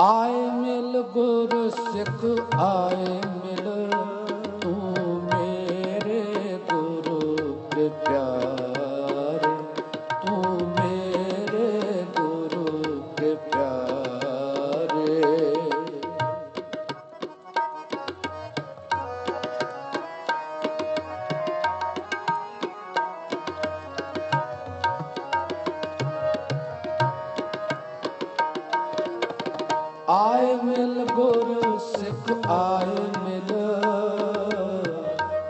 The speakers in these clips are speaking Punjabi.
ਆਏ ਮਿਲ ਗੁਰ ਸਿੱਖ ਆਏ ਮਿਲ ਆਏ ਮਿਲ ਗੁਰ ਸਿੱਖ ਆਏ ਮਿਲ।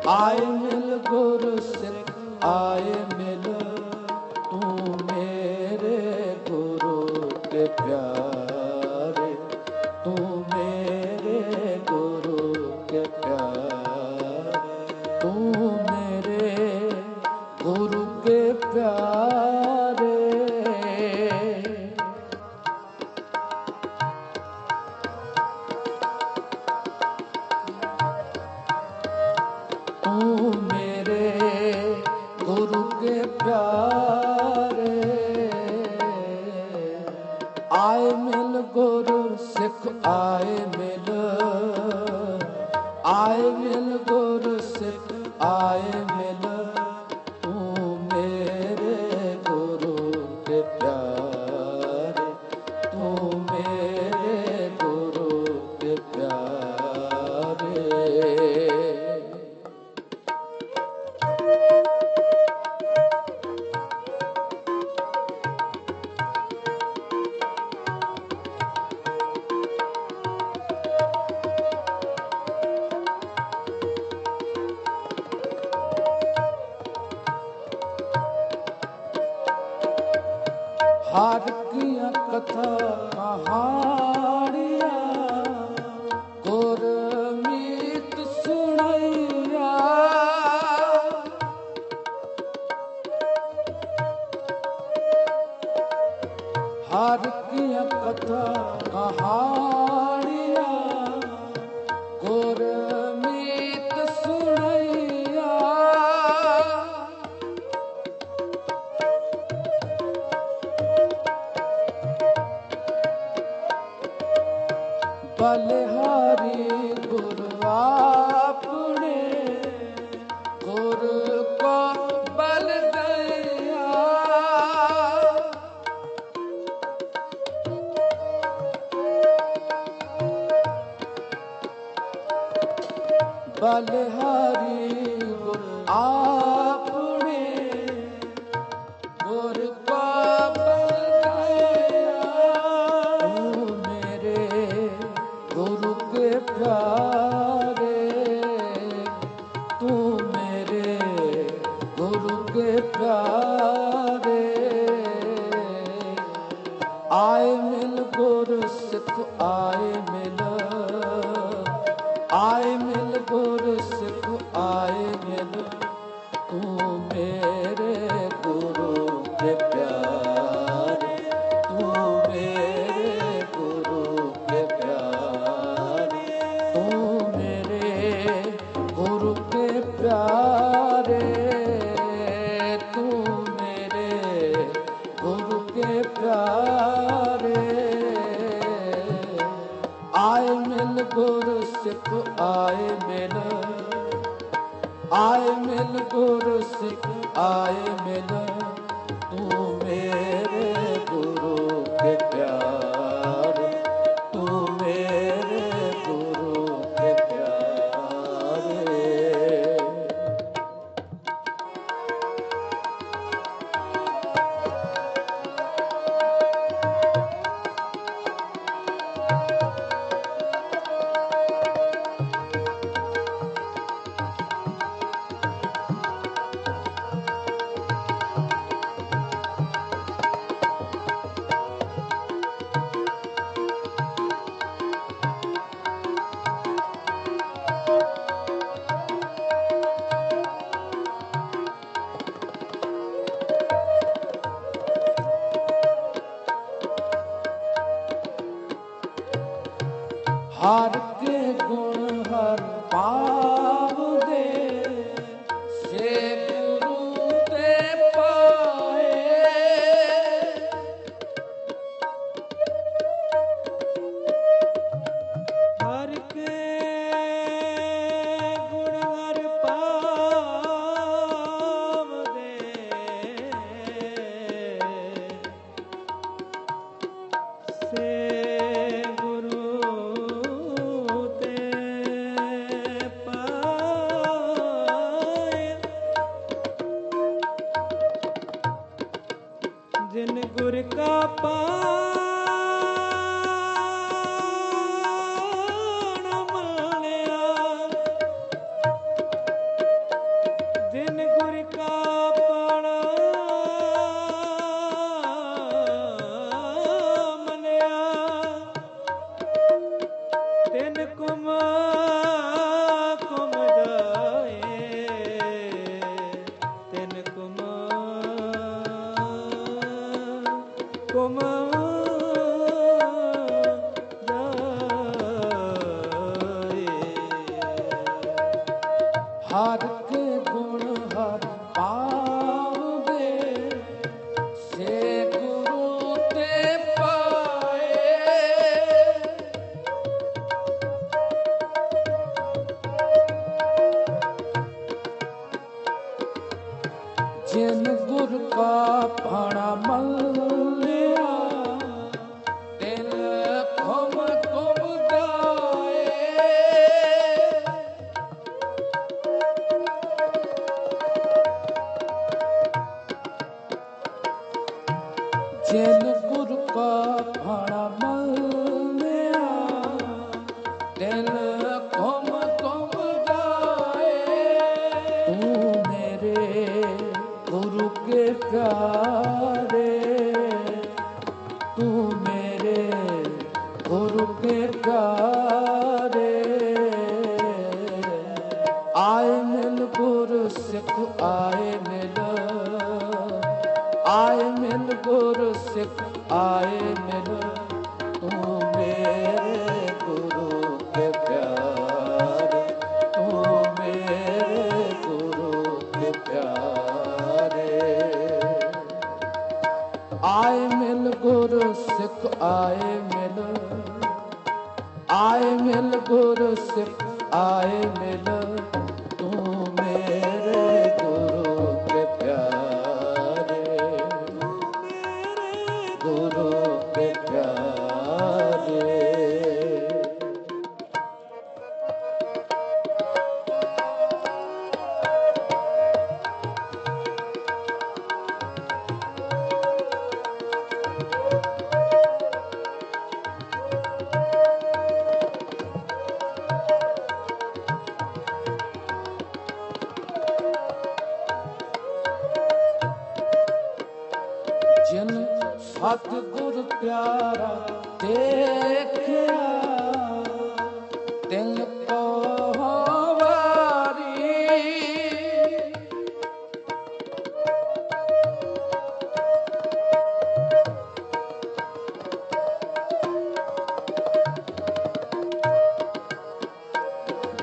ਆਏ ਮਿਲ ਗੁਰ ਸਿੱਖ ਆਏ ਮੇਰੇ ਗੁਰੂ ਕੇ ਪਿਆਰੇ। ਆਏ ਮਿਲ ਗੁਰੂ ਸਿੱਖ ਆਏ ਹਰ ਕੀ ਕਥਾ ਕਹਾ ਬਲਹਾਰੀ ਗੁਰ ਆਪ करके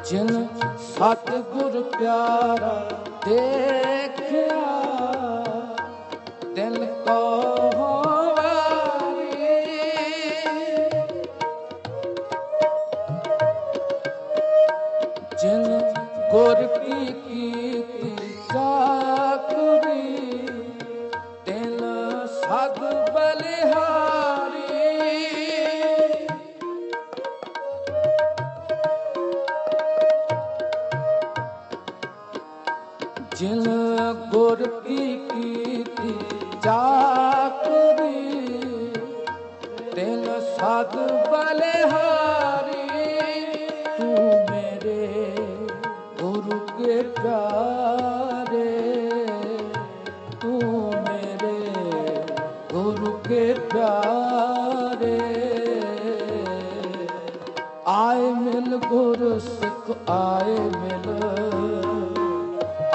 ਜਿਨ ਸਤਿਗੁਰ ਪਿਆਰਾ ਦੇਖਿਆ ਜਿਨ ਗੁਰ ਕੀ ਕੀਤੀ ਚਾਕਰੀ ਤਿਨ ਸਦ ਬਲਿਹਾਰੀ, ਤੂੰ ਮੇਰੇ ਗੁਰੂ ਕੇ ਪਿਆਰੇ ਤੂੰ ਮੇਰੇ ਗੁਰੂ ਕੇ ਪਿਆਰੇ ਆਏ ਮਿਲ ਗੁਰ ਸਿੱਖ, ਆਏ ਮਿਲ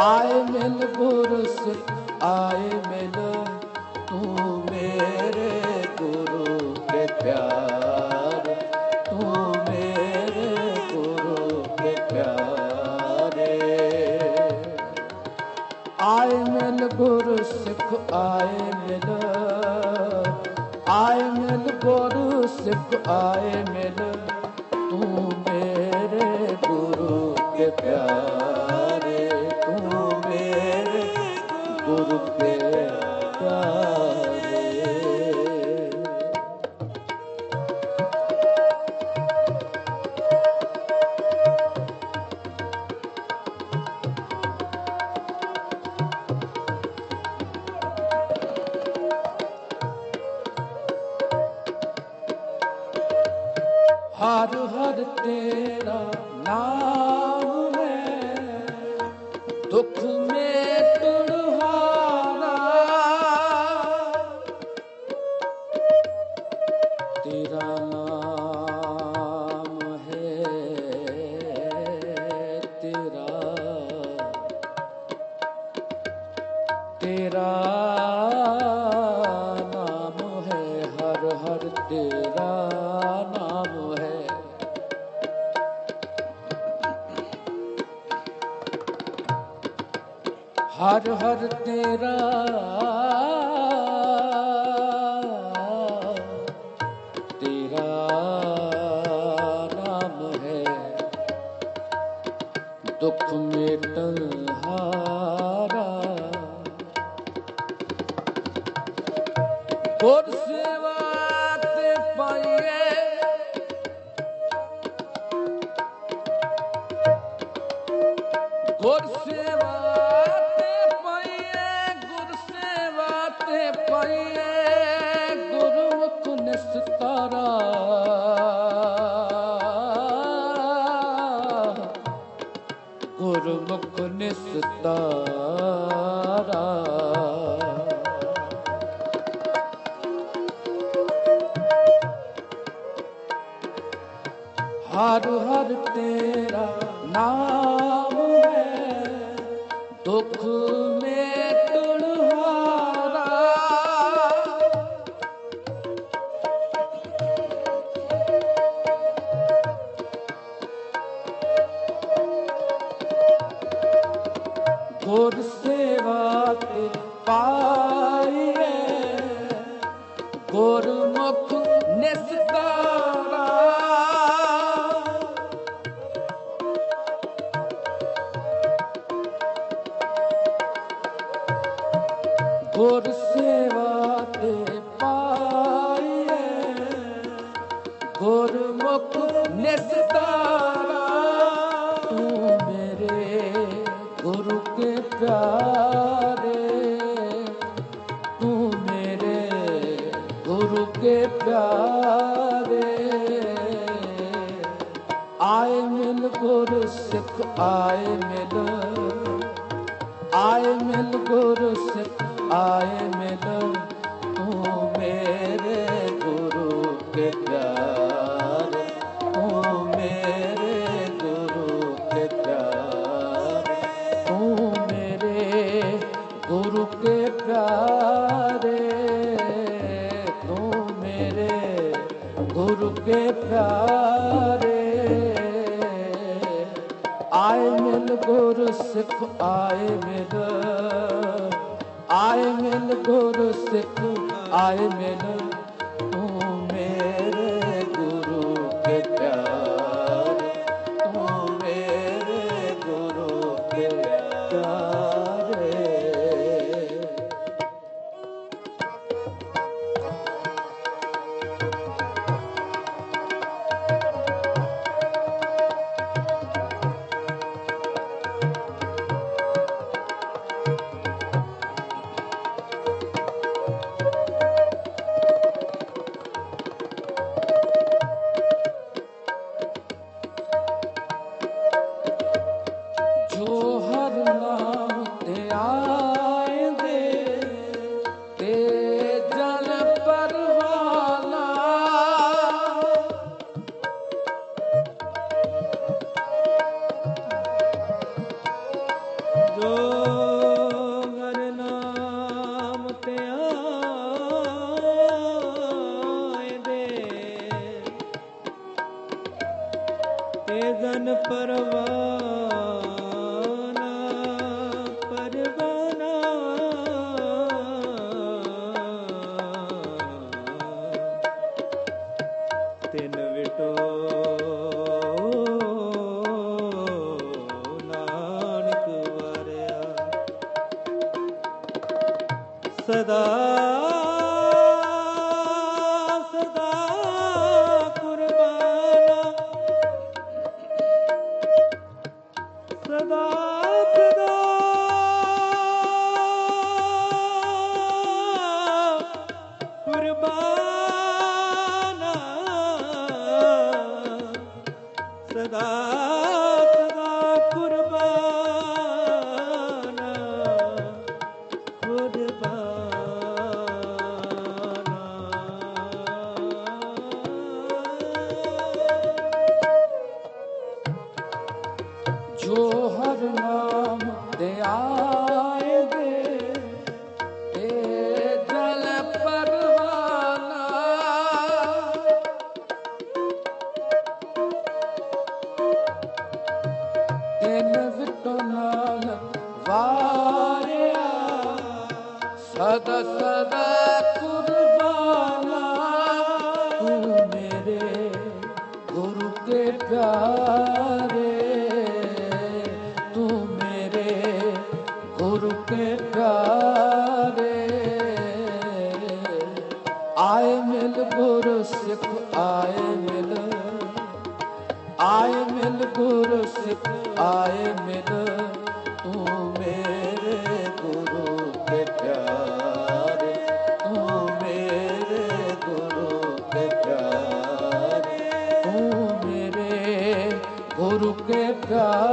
ਆਏ ਮਿਲ ਗੁਰ ਸਿੱਖ ਆਏ ਮਿਲ ਤੂੰ ਮੇਰੇ ਗੁਰੂ ਕੇ ਪਿਆਰ। ਤੂੰ ਮੇਰੇ ਗੁਰੂ ਕੇ ਪਿਆਰੇ। ਆਏ ਮਿਲ ਗੁਰ ਸਿੱਖ ਆਏ ਮਿਲ ਆਏ ਮਿਲ ਗੁਰ ਸਿੱਖ ਆਏ ਮਿਲ ਤੂੰ ਮੇਰੇ ਗੁਰੂ ਕੇ ਪਿਆਰੇ। ਗੁਰੂ ਕੇ ਤੇਰਾ ਨਾਮ ਹੈ, ਤੇਰਾ ਤੇਰਾ ਨਾਮ ਹੈ, ਹਰ ਹਰ ਤੇਰਾ ਨਾਮ ਹੈ। ਹਰ ਹਰ ਤੇਰਾ ਦੁੱਖ ਮੇਟਨ ਗੁਰਮੁਖ ਨਿਸਤਾਰਾ। ਹਰ ਹਰ ਤੇਰਾ ਨਾਮ ਹੈ ਦੁੱਖ ਤੇ ਗੁਰੂ ਕੇ ਪਿਆਰੇ, ਆਏ ਮਿਲ ਗੁਰ ਸਿੱਖ ਆਏ ਮਿਲ ਆਏ ਮਿਲ ਗੁਰ ਸਿੱਖ ਆਏ ਮਿਲ, ਤੂੰ ਮੇਰੇ ਗੁਰੂ ਕੇ ਪਿਆਰੇ। ਆਏ ਮਿਲ ਆਏ ਮਿਲ ਗੁਰ ਸਿੱਖ ਆਏ ਮਿਲ ਤੇ ਜਨ सोहर नाम दया ਆਏ ਮਿਲ ਮੇਰੇ ਗੁਰੂ ਤੇ ਪਿਆਰੇ, ਤੂੰ ਮੇਰੇ ਗੁਰੂ ਤੇ ਪਿਆਰੇ ਮੇਰੇ ਗੁਰੂ ਕੇ ਪਿਆਰੇ।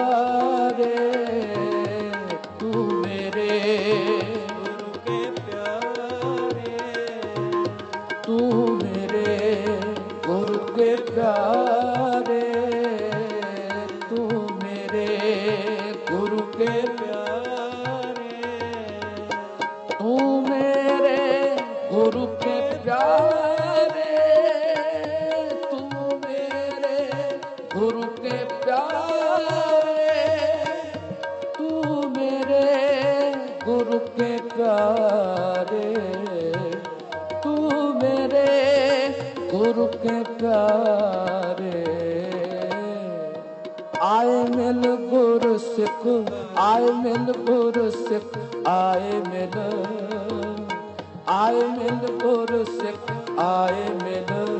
ਲੋਕ ਪਿਆਰੇ। ਆਏ ਮਿਲ ਗੁਰ ਸਿੱਖ ਆਏ ਮਿਲ ਗੁਰ ਸਿੱਖ ਆਏ ਮਿਲ। ਆਏ ਮਿਲ ਗੁਰ ਸਿੱਖ ਆਏ ਮਿਲ।